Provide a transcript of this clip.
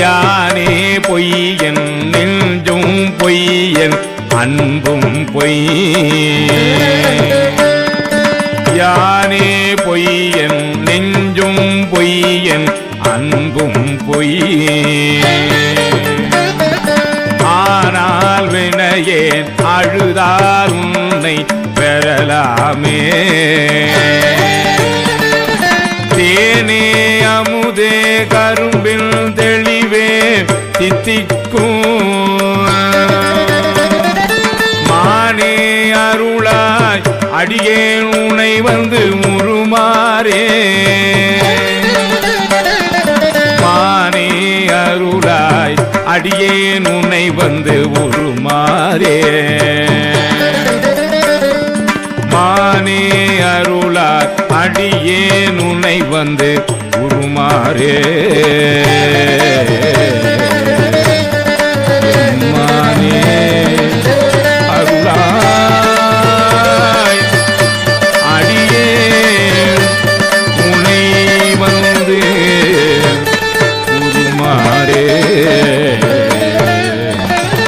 யானே பொய்யன் நெஞ்சும் பொய்யன் அன்பும் பொய். யானே பொய்யன் நெஞ்சும் பொய்யன் அன்பும் பொய். ஆனால் வினையேன் அழுதால் உன்னை பெறலாமே. தேனே அமுதே கரும்பில் தெளிவே தித்திக்கும் மானே அருளாய் அடியே உனை வந்து முறுமாறே. மானே அருளாய் அடியே உன்னை வந்து உருமாறே மானே அருளாய் அடியே உன்னை வந்து உருமாறே